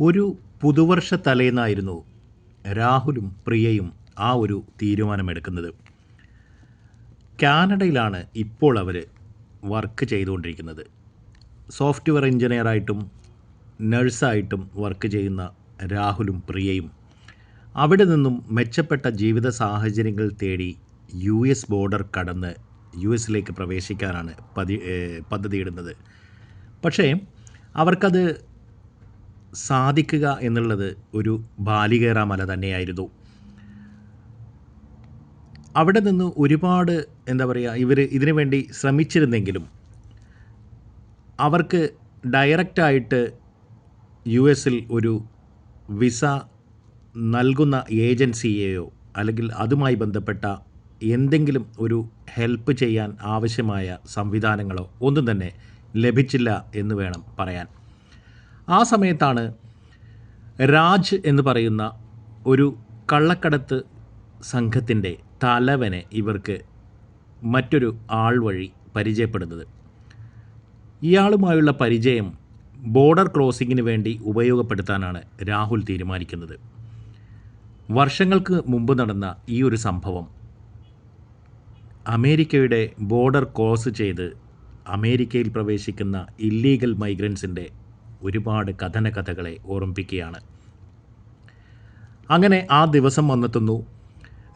ഒരു പുതുവർഷ തലേന്നായിരുന്നു രാഹുലും പ്രിയയും ആ ഒരു തീരുമാനമെടുക്കുന്നത്. കാനഡയിലാണ് ഇപ്പോൾ അവർ വർക്ക് ചെയ്തുകൊണ്ടിരിക്കുന്നത്. സോഫ്റ്റ്വെയർ എഞ്ചിനീയറായിട്ടും നഴ്സായിട്ടും വർക്ക് ചെയ്യുന്ന രാഹുലും പ്രിയയും അവിടെ നിന്നും മെച്ചപ്പെട്ട ജീവിത സാഹചര്യങ്ങൾ തേടി യു എസ് ബോർഡർ കടന്ന് യു എസിലേക്ക് പ്രവേശിക്കാനാണ് പതി പദ്ധതിയിടുന്നത്. പക്ഷേ അവർക്കത് സാധിക്കുക എന്നുള്ളത് ഒരു ബാലികേറ മല തന്നെയായിരുന്നു. അവിടെ നിന്ന് ഒരുപാട് എന്താ പറയുക ഇവർ ഇതിനു വേണ്ടി ശ്രമിച്ചിരുന്നെങ്കിലും അവർക്ക് ഡയറക്റ്റായിട്ട് യു എസിൽ ഒരു വിസ നൽകുന്ന ഏജൻസിയെയോ അല്ലെങ്കിൽ അതുമായി ബന്ധപ്പെട്ട എന്തെങ്കിലും ഒരു ഹെൽപ്പ് ചെയ്യാൻ ആവശ്യമായ സംവിധാനങ്ങളോ ഒന്നും തന്നെ ലഭിച്ചില്ല എന്ന് വേണം പറയാൻ. ആ സമയത്താണ് രാജ് എന്ന് പറയുന്ന ഒരു കള്ളക്കടത്ത് സംഘത്തിന്റെ തലവനെ ഇവർക്ക് മറ്റൊരു ആൾ വഴി പരിചയപ്പെടുന്നത്. ഇയാളുമായുള്ള പരിചയം ബോർഡർ ക്രോസിങ്ങിന് വേണ്ടി ഉപയോഗപ്പെടുത്താനാണ് രാഹുൽ തീരുമാനിക്കുന്നത്. വർഷങ്ങൾക്ക് മുമ്പ് നടന്ന ഈ ഒരു സംഭവം അമേരിക്കയുടെ ബോർഡർ ക്രോസ് ചെയ്ത് അമേരിക്കയിൽ പ്രവേശിക്കുന്ന ഇല്ലീഗൽ മൈഗ്രൻസിന്റെ ഒരുപാട് കഥന കഥകളെ ഓർമ്മിപ്പിക്കുകയാണ്. അങ്ങനെ ആ ദിവസം വന്നെത്തുന്നു.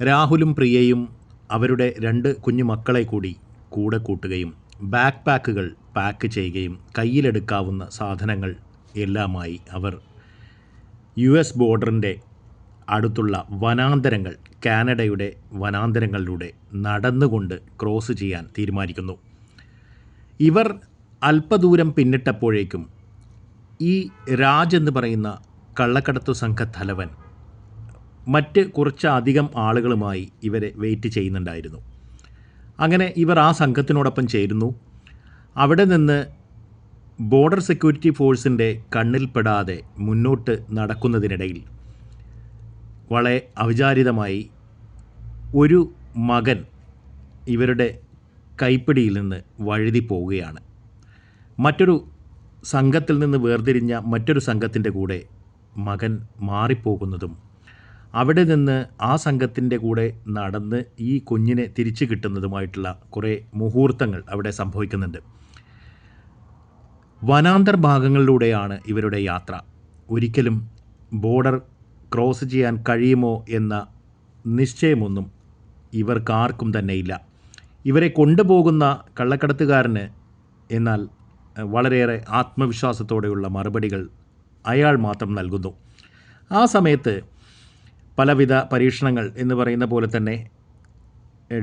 രാഹുലും പ്രിയയും അവരുടെ രണ്ട് കുഞ്ഞു മക്കളെ കൂടി കൂടെ കൂട്ടുകയും ബാക്ക് പാക്കുകൾ പാക്ക് ചെയ്യുകയും കയ്യിലെടുക്കാവുന്ന സാധനങ്ങൾ എല്ലാമായി അവർ യു എസ് ബോർഡറിന്റെ അടുത്തുള്ള വനാന്തരങ്ങൾ കാനഡയുടെ വനാന്തരങ്ങളിലൂടെ നടന്നുകൊണ്ട് ക്രോസ് ചെയ്യാൻ തീരുമാനിക്കുന്നു. ഇവർ അല്പദൂരം പിന്നിട്ടപ്പോഴേക്കും ഈ രാജ് എന്ന് പറയുന്ന കള്ളക്കടത്തു സംഘ തലവൻ മറ്റ് കുറച്ചധികം ആളുകളുമായി ഇവരെ വെയിറ്റ് ചെയ്യുന്നുണ്ടായിരുന്നു. അങ്ങനെ ഇവർ ആ സംഘത്തിനോടൊപ്പം ചേരുന്നു. അവിടെ നിന്ന് ബോർഡർ സെക്യൂരിറ്റി ഫോഴ്സിന്റെ കണ്ണിൽപ്പെടാതെ മുന്നോട്ട് നടക്കുന്നതിനിടയിൽ വളരെ അവിചാരിതമായി ഒരു മകൻ ഇവരുടെ കൈപ്പിടിയിൽ നിന്ന് വഴുതി പോവുകയാണ്. മറ്റൊരു സംഘത്തിൽ നിന്ന് വേർതിരിഞ്ഞ മറ്റൊരു സംഘത്തിന്റെ കൂടെ മകൻ മാറിപ്പോകുന്നതും അവിടെ നിന്ന് ആ സംഘത്തിന്റെ കൂടെ നടന്ന് ഈ കുഞ്ഞിനെ തിരിച്ചു കിട്ടുന്നതുമായിട്ടുള്ള കുറേ മുഹൂർത്തങ്ങൾ അവിടെ സംഭവിക്കുന്നുണ്ട്. വനാന്തർ ഭാഗങ്ങളിലൂടെയാണ് ഇവരുടെ യാത്ര. ഒരിക്കലും ബോർഡർ ക്രോസ് ചെയ്യാൻ കഴിയുമോ എന്ന നിശ്ചയമൊന്നും ഇവർക്കാർക്കും തന്നെയില്ല. ഇവരെ കൊണ്ടുപോകുന്ന കള്ളക്കടത്തുകാരന് എന്നാൽ വളരെയേറെ ആത്മവിശ്വാസത്തോടെയുള്ള മറുപടികൾ അയാൾ മാത്രം നൽകുന്നു. ആ സമയത്ത് പലവിധ പരീക്ഷണങ്ങൾ എന്ന് പറയുന്ന പോലെ തന്നെ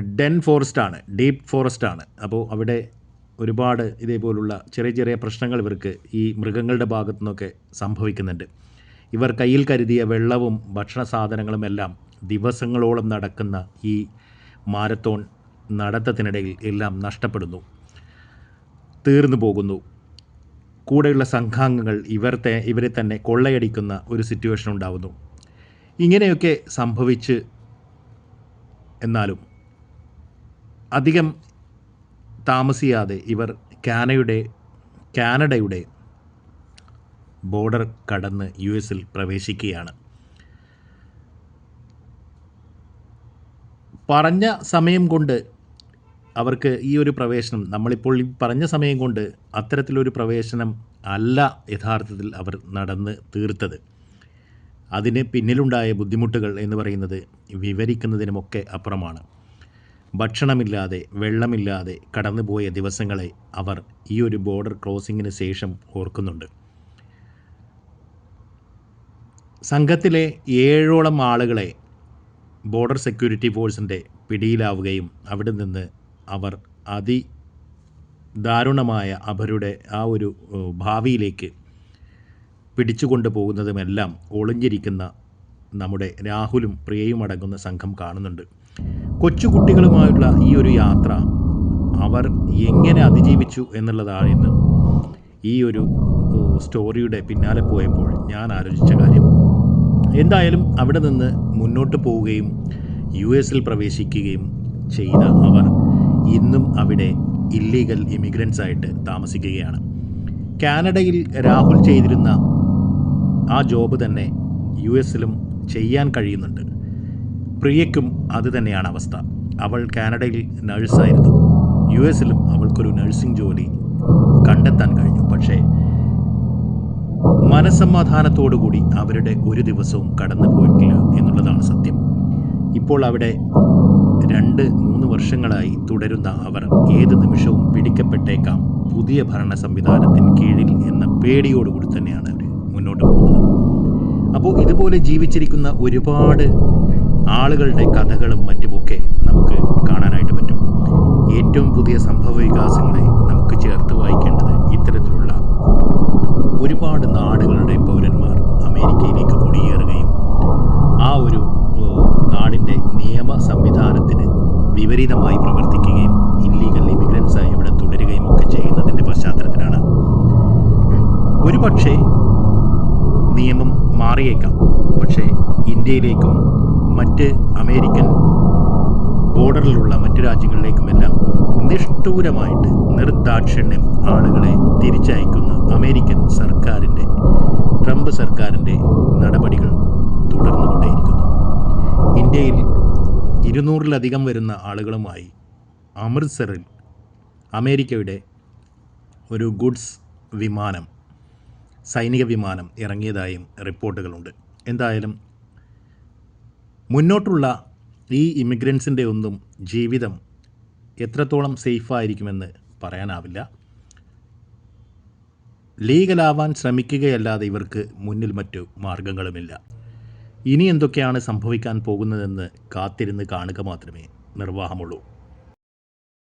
ഡെൻ ഫോറസ്റ്റ് ആണ് ഡീപ്പ് ഫോറസ്റ്റ് ആണ്. അപ്പോൾ അവിടെ ഒരുപാട് ഇതേപോലുള്ള ചെറിയ ചെറിയ പ്രശ്നങ്ങൾ ഇവർക്ക് ഈ മൃഗങ്ങളുടെ ഭാഗത്തു നിന്നൊക്കെ സംഭവിക്കുന്നുണ്ട്. ഇവർ കയ്യിൽ കരുതിയ വെള്ളവും ഭക്ഷണ സാധനങ്ങളും എല്ലാം ദിവസങ്ങളോളം നടക്കുന്ന ഈ മാരത്തോൺ നടത്തത്തിനിടയിൽ എല്ലാം നഷ്ടപ്പെടുന്നു. തീർന്നു പോകുന്നു. കൂടെയുള്ള സംഘാംഗങ്ങൾ ഇവർത്തെ ഇവരെ തന്നെ കൊള്ളയടിക്കുന്ന ഒരു സിറ്റുവേഷൻ ഉണ്ടാവുന്നു. ഇങ്ങനെയൊക്കെ സംഭവിച്ച് എന്നാലും അധികം താമസിയാതെ ഇവർ കാനയുടെ കാനഡയുടെ ബോർഡർ കടന്ന് യു എസിൽ പ്രവേശിക്കുകയാണ്. പറഞ്ഞ സമയം കൊണ്ട് അവർക്ക് ഈ ഒരു പ്രവേശനം നമ്മളിപ്പോൾ ഈ പറഞ്ഞ സമയം കൊണ്ട് അത്തരത്തിലൊരു പ്രവേശനം അല്ല യഥാർത്ഥത്തിൽ അവർ നടന്ന് തീർത്തത്. അതിന് പിന്നിലുണ്ടായ ബുദ്ധിമുട്ടുകൾ എന്ന് പറയുന്നത് വിവരിക്കുന്നതിനുമൊക്കെ അപ്പുറമാണ്. ഭക്ഷണമില്ലാതെ വെള്ളമില്ലാതെ കടന്നുപോയ ദിവസങ്ങളെ അവർ ഈ ഒരു ബോർഡർ ക്രോസിങ്ങിന് ശേഷം ഓർക്കുന്നുണ്ട്. സംഘത്തിലെ ഏഴോളം ആളുകളെ ബോർഡർ സെക്യൂരിറ്റി ഫോഴ്സിന്റെ പിടിയിലാവുകയും അവിടെ നിന്ന് അവർ അതി ദാരുണമായ അവരുടെ ആ ഒരു ഭാവിയിലേക്ക് പിടിച്ചുകൊണ്ടു പോകുന്നതുമെല്ലാം ഒളിഞ്ഞിരിക്കുന്ന നമ്മുടെ രാഹുലും പ്രിയയും അടങ്ങുന്ന സംഘം കാണുന്നുണ്ട്. കൊച്ചുകുട്ടികളുമായുള്ള ഈ ഒരു യാത്ര അവർ എങ്ങനെ അതിജീവിച്ചു എന്നുള്ളതാണ് ഈ ഒരു സ്റ്റോറിയുടെ പിന്നാലെ പോയപ്പോൾ ഞാൻ ആലോചിച്ച കാര്യം. എന്തായാലും അവിടെ നിന്ന് മുന്നോട്ട് പോവുകയും യു എസിൽ പ്രവേശിക്കുകയും ചെയ്ത അവർ ഇന്നും അവിടെ ഇല്ലീഗൽ ഇമിഗ്രൻസ് ആയിട്ട് താമസിക്കുകയാണ്. കാനഡയിൽ രാഹുൽ ചെയ്തിരുന്ന ആ ജോബ് തന്നെ യു എസിലും ചെയ്യാൻ കഴിയുന്നുണ്ട്. പ്രിയയ്ക്കും അത് തന്നെയാണ് അവസ്ഥ. അവൾ കാനഡയിൽ നഴ്സായിരുന്നു. യു എസിലും അവൾക്കൊരു നഴ്സിംഗ് ജോലി കണ്ടെത്താൻ കഴിഞ്ഞു. പക്ഷേ മനസമാധാനത്തോടുകൂടി അവരുടെ ഒരു ദിവസവും കടന്നു പോയിട്ടില്ല എന്നുള്ളതാണ് സത്യം. ഇപ്പോൾ അവിടെ രണ്ട് മൂന്ന് വർഷങ്ങളായി തുടരുന്ന അവർ ഏത് നിമിഷവും പിടിക്കപ്പെട്ടേക്കാം. പുതിയ ഭരണ സംവിധാനത്തിന് കീഴിൽ എന്ന പേടിയോടുകൂടി തന്നെയാണ് അവർ മുന്നോട്ട് പോകുന്നത്. അപ്പോൾ ഇതുപോലെ ജീവിച്ചിരിക്കുന്ന ഒരുപാട് ആളുകളുടെ കഥകളും മറ്റുമൊക്കെ നമുക്ക് കാണാനായിട്ട് പറ്റും. ഏറ്റവും പുതിയ സംഭവ വികാസങ്ങളെ നമുക്ക് ചേർത്ത് വായിക്കേണ്ടത് ഇത്തരത്തിലുള്ള ഒരുപാട് നാടുകളുടെ പൗരന്മാർ അമേരിക്കയിലേക്ക് കുടിയേറുകയും ആ ഒരു ഏഹ്, നാടിന്റെ നിയമ സംവിധാനത്തിന് വിപരീതമായി പ്രവർത്തിക്കുകയും ഇല്ലീഗൽ ഇമിഗ്രൻസായി ഇവിടെ തുടരുകയും ഒക്കെ ചെയ്യുന്നതിന്റെ പശ്ചാത്തലത്തിലാണ്. ഒരു പക്ഷേ നിയമം മാറിയേക്കാം. പക്ഷേ ഇന്ത്യയിലേക്കും മറ്റ് അമേരിക്കൻ ബോർഡറിലുള്ള മറ്റു രാജ്യങ്ങളിലേക്കുമെല്ലാം നിഷ്ഠൂരമായിട്ട് നിർദാക്ഷിണ്യം ആളുകളെ തിരിച്ചയക്കുന്ന അമേരിക്കൻ സർക്കാരിന്റെ ഇരുന്നൂറിലധികം വരുന്ന ആളുകളുമായി അമൃത്സറിൽ അമേരിക്കയുടെ ഒരു ഗുഡ്സ് വിമാനം സൈനിക വിമാനം ഇറങ്ങിയതായും റിപ്പോർട്ടുകളുണ്ട്. എന്തായാലും മുന്നോട്ടുള്ള ഈ ഇമിഗ്രൻസിന്റെ ഒന്നും ജീവിതം എത്രത്തോളം സേഫായിരിക്കുമെന്ന് പറയാനാവില്ല. ലീഗലാവാൻ ശ്രമിക്കുകയല്ലാതെ ഇവർക്ക് മുന്നിൽ മറ്റു മാർഗങ്ങളുമില്ല. ഇനി എന്തൊക്കെയാണ് സംഭവിക്കാൻ പോകുന്നതെന്ന് കാത്തിരുന്ന് കാണുക മാത്രമേ നിർവാഹമുള്ളൂ